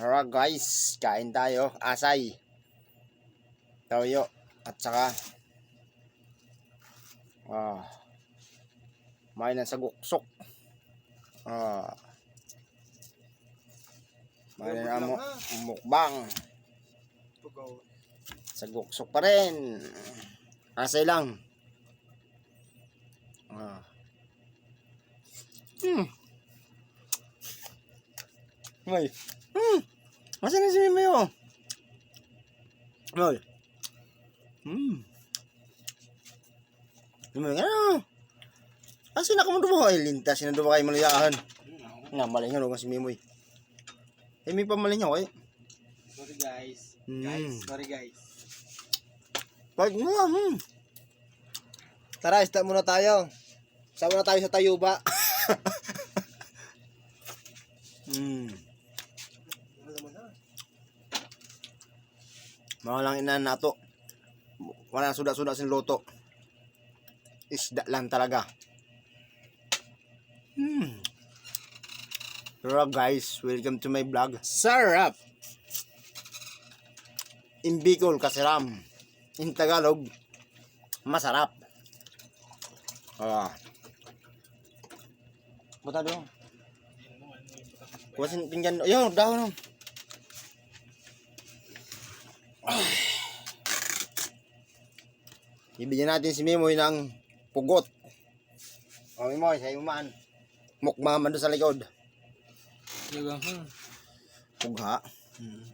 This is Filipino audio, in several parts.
Alright guys, kain tayo. Asay. Toyo. At saka ah may ng saguksok. Ah. May na mo mukbang. Tugaw. Saguksok pa rin. Asay lang. Ah. Hmm. May. Masa na si Mimi oh? May. Hmm. Na. Asa na ka mo dumo? Ay, lintas na dumo kayo malayaan. Nga, malingaw nga si Mimoy. Eh, may pamalingaw eh. Sorry guys. Mm. Guys, sorry guys. Pag mo, hmm. Tara, start muna tayo. Sama na tayo sa Tayuba. Mga lang inan nato. Wala suda-suda sin loto. Isda lang talaga. Hmm. Sarap guys, welcome to my vlog. Sarap! In Bicol, kasiram. In Tagalog, masarap. Ah. Bata doon. Kuwasin pinggan. Ayun, dahon. Ibigyan natin si Mimoy ng pugot. O Mimoy, sa iman. Mukma man doon sa likod. Yung hmm. Pugha. Hmm.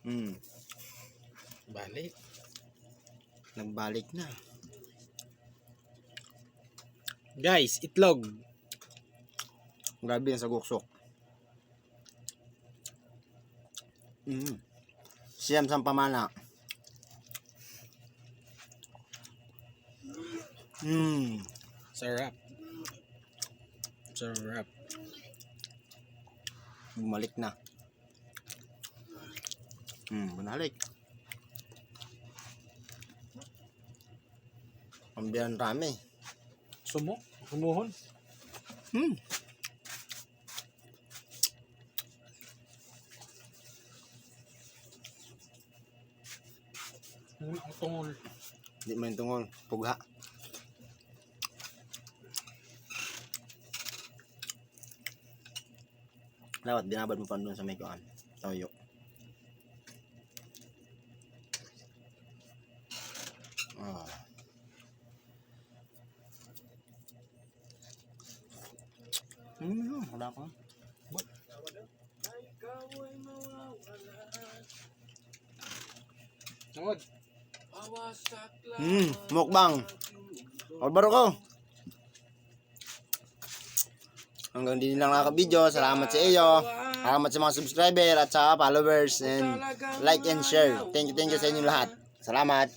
Hmm. Balik. Nagbalik na. Guys, itlog. Grabe yan sa guksok. Mm. Siyam sa pamana. Mm. Sarap. Sarap. Bumalik na. Hmm, bunalik. Pambiyan rami. Sumo? Sumuhon? Hmm. Hmm, ang tungol. Di man tungol. Pugha. Dapat binabad mo pa doon sa may kuan. Toyo. Ah. Hmm, wala ko. Tungod. Hmm, mukbang. Albaro ko. Hanggang din lang nakaka-video. Salamat sa iyo. Salamat sa mga subscriber at sa followers and like and share. Thank you, thank you sa inyo lahat. Salamat.